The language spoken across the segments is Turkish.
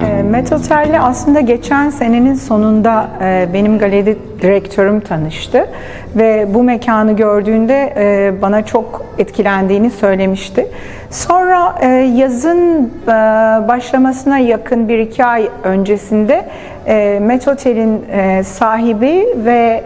E, Met Otel'le aslında geçen senenin sonunda e, benim galeri direktörüm tanıştı ve bu mekanı gördüğünde e, bana çok etkilendiğini söylemişti. Sonra e, yazın e, başlamasına yakın bir iki ay öncesinde Met Otel'in e, sahibi ve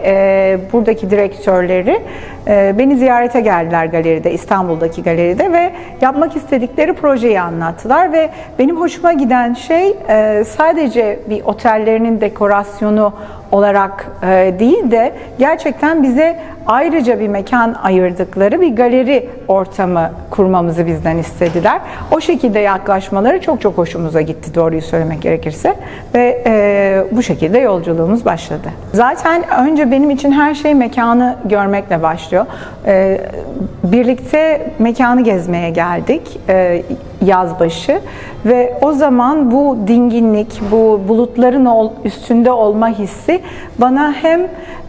buradaki direktörleri beni ziyarete geldiler galeride, İstanbul'daki galeride ve yapmak istedikleri projeyi anlattılar ve benim hoşuma giden şey sadece bir otellerinin dekorasyonu olarak e, değil de gerçekten bize ayrıca bir mekan ayırdıkları bir galeri ortamı kurmamızı bizden istediler. O şekilde yaklaşmaları çok çok hoşumuza gitti doğruyu söylemek gerekirse ve e, bu şekilde yolculuğumuz başladı. Zaten önce benim için her şey mekanı görmekle başlıyor. E, birlikte mekanı gezmeye geldik e, yaz başı ve o zaman bu dinginlik, bu bulutların üstünde olma hissi bana hem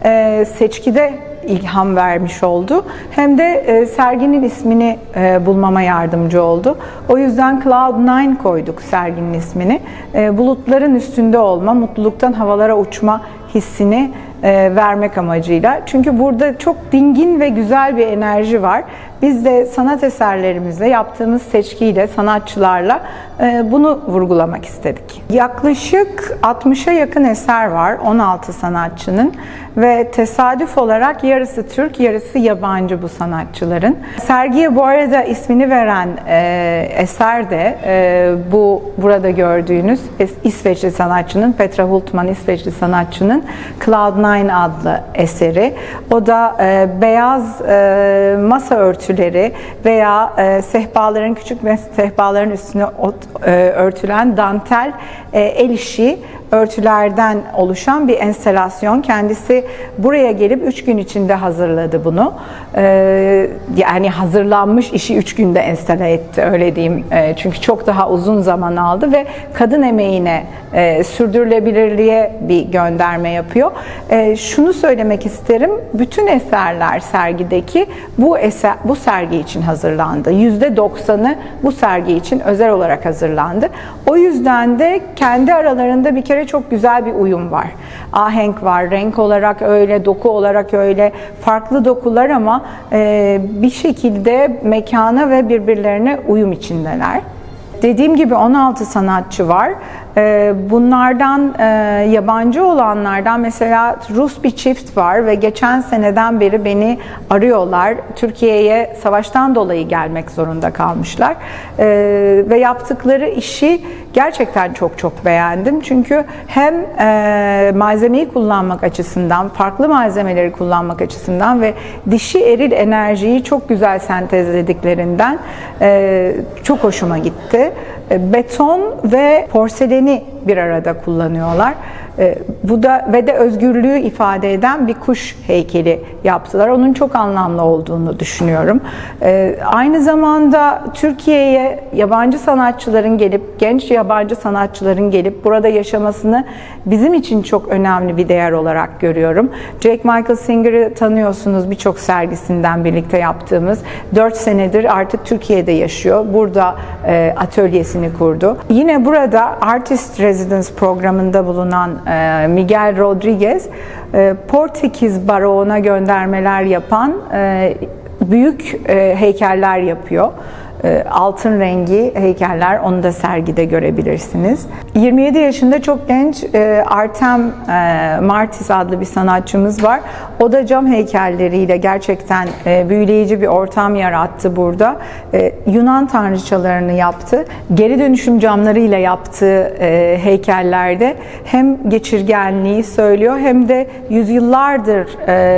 e, seçkide ilham vermiş oldu hem de e, serginin ismini e, bulmama yardımcı oldu. O yüzden Cloud9 koyduk serginin ismini. Bulutların üstünde olma, mutluluktan havalara uçma hissini vermek amacıyla. Çünkü burada çok dingin ve güzel bir enerji var. Biz de sanat eserlerimizle, yaptığımız seçkiyle, sanatçılarla e, bunu vurgulamak istedik. Yaklaşık 60'a yakın eser var 16 sanatçının ve tesadüf olarak yarısı Türk, yarısı yabancı bu sanatçıların. Sergiye bu arada ismini veren e, eser de e, bu burada gördüğünüz İsveçli sanatçının, Petra Hultman İsveçli sanatçının Cloud9 adlı eseri. O da beyaz masa örtüleri veya e, sehpaların, küçük sehpaların üstüne ot- e, örtülen dantel e, el işi örtülerden oluşan bir enstelasyon. Kendisi buraya gelip 3 gün içinde hazırladı bunu. Ee, yani hazırlanmış işi 3 günde enstale etti öyle diyeyim. Ee, çünkü çok daha uzun zaman aldı ve kadın emeğine e, sürdürülebilirliğe bir gönderme yapıyor. Ee, şunu söylemek isterim. Bütün eserler sergideki bu eser bu sergi için hazırlandı. %90'ı bu sergi için özel olarak hazırlandı. O yüzden de kendi aralarında bir kere çok güzel bir uyum var. Ahenk var, renk olarak öyle, doku olarak öyle, farklı dokular ama e, bir şekilde mekana ve birbirlerine uyum içindeler. Dediğim gibi 16 sanatçı var. Ee, Bunlardan e, yabancı olanlardan mesela Rus bir çift var ve geçen seneden beri beni arıyorlar. Türkiye'ye savaştan dolayı gelmek zorunda kalmışlar. Ee, Ve yaptıkları işi gerçekten çok çok beğendim. Çünkü hem e, malzemeyi kullanmak açısından, farklı malzemeleri kullanmak açısından ve dişi eril enerjiyi çok güzel sentezlediklerinden e, çok hoşuma gitti. E, Beton ve porseleni bir arada kullanıyorlar. E, Bu da ve de özgürlüğü ifade eden bir kuş heykeli yaptılar. Onun çok anlamlı olduğunu düşünüyorum. E, Aynı zamanda Türkiye'ye yabancı sanatçıların gelip, genç yabancı sanatçıların gelip burada yaşamasını bizim için çok önemli bir değer olarak görüyorum. Jake Michael Singer'ı tanıyorsunuz birçok sergisinden birlikte yaptığımız. 4 senedir artık Türkiye'de yaşıyor. Burada e, atölyesini kurdu. Yine burada Artist Residence programında bulunan e, Miguel Rodriguez, e, Portekiz baroğuna göndermeler yapan e, büyük heykeller yapıyor. E, Altın rengi heykeller, onu da sergide görebilirsiniz. 27 yaşında çok genç e, Artem e, Martis adlı bir sanatçımız var. O da cam heykelleriyle gerçekten e, büyüleyici bir ortam yarattı burada. Yunan tanrıçalarını yaptı. Geri dönüşüm camlarıyla yaptığı heykellerde hem geçirgenliği söylüyor hem de yüzyıllardır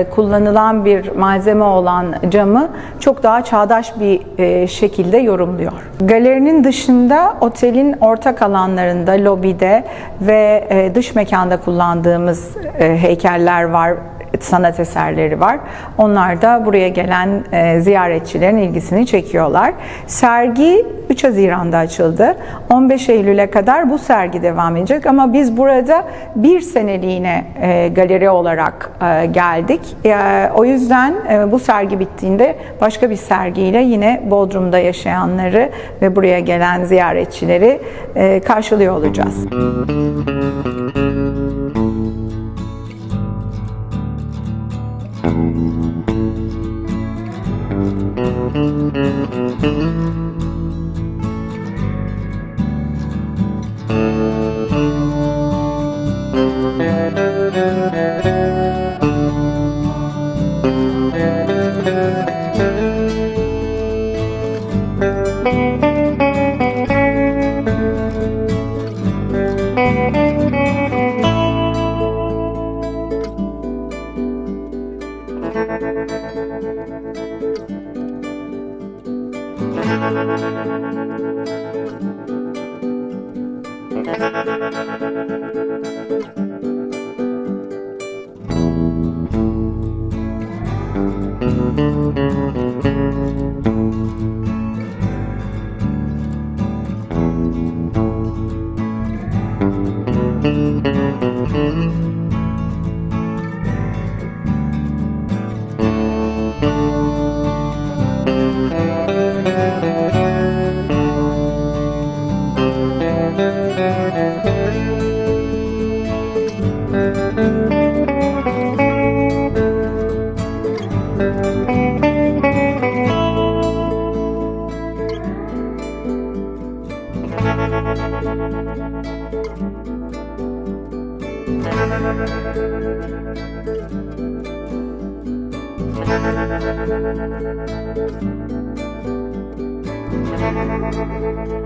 kullanılan bir malzeme olan camı çok daha çağdaş bir e, şekilde yorumluyor. Galerinin dışında otelin ortak alanlarında, lobide ve e, dış mekanda kullandığımız e, heykeller var sanat eserleri var. Onlar da buraya gelen e, ziyaretçilerin ilgisini çekiyorlar. Sergi 3 Haziran'da açıldı. 15 Eylül'e kadar bu sergi devam edecek ama biz burada bir seneliğine e, galeri olarak e, geldik. E, o yüzden e, bu sergi bittiğinde başka bir sergiyle yine Bodrum'da yaşayanları ve buraya gelen ziyaretçileri e, karşılıyor olacağız. Müzik Thank you.